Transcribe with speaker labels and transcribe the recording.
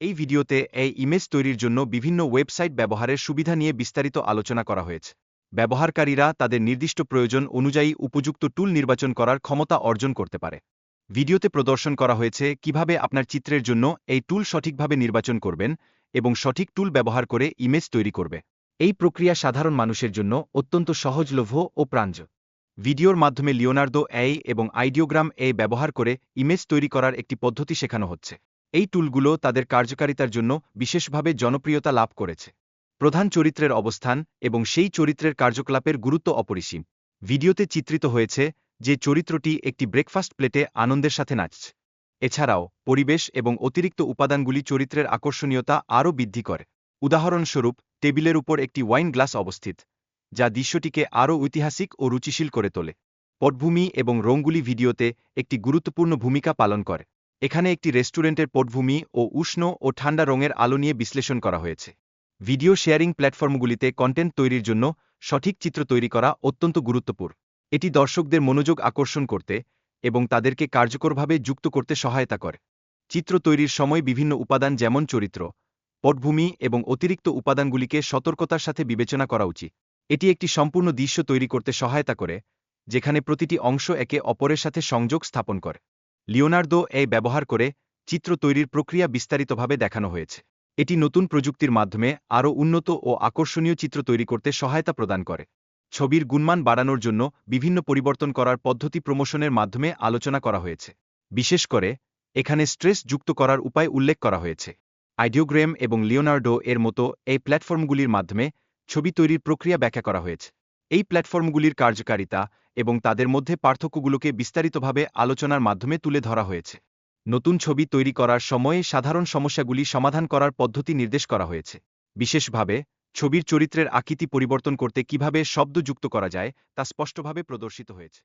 Speaker 1: এই ভিডিওতে এই ইমেজ তৈরির জন্য বিভিন্ন ওয়েবসাইট ব্যবহারের সুবিধা নিয়ে বিস্তারিত আলোচনা করা হয়েছে। ব্যবহারকারীরা তাদের নির্দিষ্ট প্রয়োজন অনুযায়ী উপযুক্ত টুল নির্বাচন করার ক্ষমতা অর্জন করতে পারে। ভিডিওতে প্রদর্শন করা হয়েছে কীভাবে আপনার চিত্রের জন্য এই টুল সঠিকভাবে নির্বাচন করবেন এবং সঠিক টুল ব্যবহার করে ইমেজ তৈরি করবে। এই প্রক্রিয়া সাধারণ মানুষের জন্য অত্যন্ত সহজলভ্য ও প্রাঞ্জ। ভিডিওর মাধ্যমে লিওনার্দো এই এবং আইডিওগ্রাম এ ব্যবহার করে ইমেজ তৈরি করার একটি পদ্ধতি শেখানো হচ্ছে। এই টুলগুলো তাদের কার্যকারিতার জন্য বিশেষভাবে জনপ্রিয়তা লাভ করেছে। প্রধান চরিত্রের অবস্থান এবং সেই চরিত্রের কার্যকলাপের গুরুত্ব অপরিসীম। ভিডিওতে চিত্রিত হয়েছে যে চরিত্রটি একটি ব্রেকফাস্ট প্লেটে আনন্দের সাথে নাচছে। এছাড়াও পরিবেশ এবং অতিরিক্ত উপাদানগুলি চরিত্রের আকর্ষণীয়তা আরও বৃদ্ধি করে। উদাহরণস্বরূপ, টেবিলের উপর একটি ওয়াইন গ্লাস অবস্থিত, যা দৃশ্যটিকে আরও ঐতিহাসিক ও রুচিশীল করে তোলে। পটভূমি এবং রঙগুলি ভিডিওতে একটি গুরুত্বপূর্ণ ভূমিকা পালন করে। এখানে একটি রেস্টুরেন্টের পটভূমি ও উষ্ণ ও ঠান্ডা রঙের আলো নিয়ে বিশ্লেষণ করা হয়েছে। ভিডিও শেয়ারিং প্ল্যাটফর্মগুলিতে কন্টেন্ট তৈরির জন্য সঠিক চিত্র তৈরি করা অত্যন্ত গুরুত্বপূর্ণ। এটি দর্শকদের মনোযোগ আকর্ষণ করতে এবং তাদেরকে কার্যকরভাবে যুক্ত করতে সহায়তা করে। চিত্র তৈরির সময় বিভিন্ন উপাদান যেমন চরিত্র, পটভূমি এবং অতিরিক্ত উপাদানগুলিকে সতর্কতার সাথে বিবেচনা করা উচিত। এটি একটি সম্পূর্ণ দৃশ্য তৈরি করতে সহায়তা করে, যেখানে প্রতিটি অংশ একে অপরের সাথে সংযোগ স্থাপন করে। লিওনার্দো এই ব্যবহার করে চিত্র তৈরির প্রক্রিয়া বিস্তারিতভাবে দেখানো হয়েছে। এটি নতুন প্রযুক্তির মাধ্যমে আরও উন্নত ও আকর্ষণীয় চিত্র তৈরি করতে সহায়তা প্রদান করে। ছবির গুণমান বাড়ানোর জন্য বিভিন্ন পরিবর্তন করার পদ্ধতি প্রমোশনের মাধ্যমে আলোচনা করা হয়েছে। বিশেষ করে, এখানে স্ট্রেস যুক্ত করার উপায় উল্লেখ করা হয়েছে। আইডিওগ্রেম এবং লিওনার্ডো এর মতো এই প্ল্যাটফর্মগুলির মাধ্যমে ছবি তৈরির প্রক্রিয়া ব্যাখ্যা করা হয়েছে। এই প্ল্যাটফর্মগুলির কার্যকারিতা এবং তাদের মধ্যে পার্থক্যগুলোকে বিস্তারিতভাবে আলোচনার মাধ্যমে তুলে ধরা হয়েছে। নতুন ছবি তৈরি করার সময়ে সাধারণ সমস্যাগুলি সমাধান করার পদ্ধতি নির্দেশ করা হয়েছে। বিশেষভাবে, ছবির চরিত্রের আকৃতি পরিবর্তন করতে কীভাবে শব্দ যুক্ত করা যায় তা স্পষ্টভাবে প্রদর্শিত হয়েছে।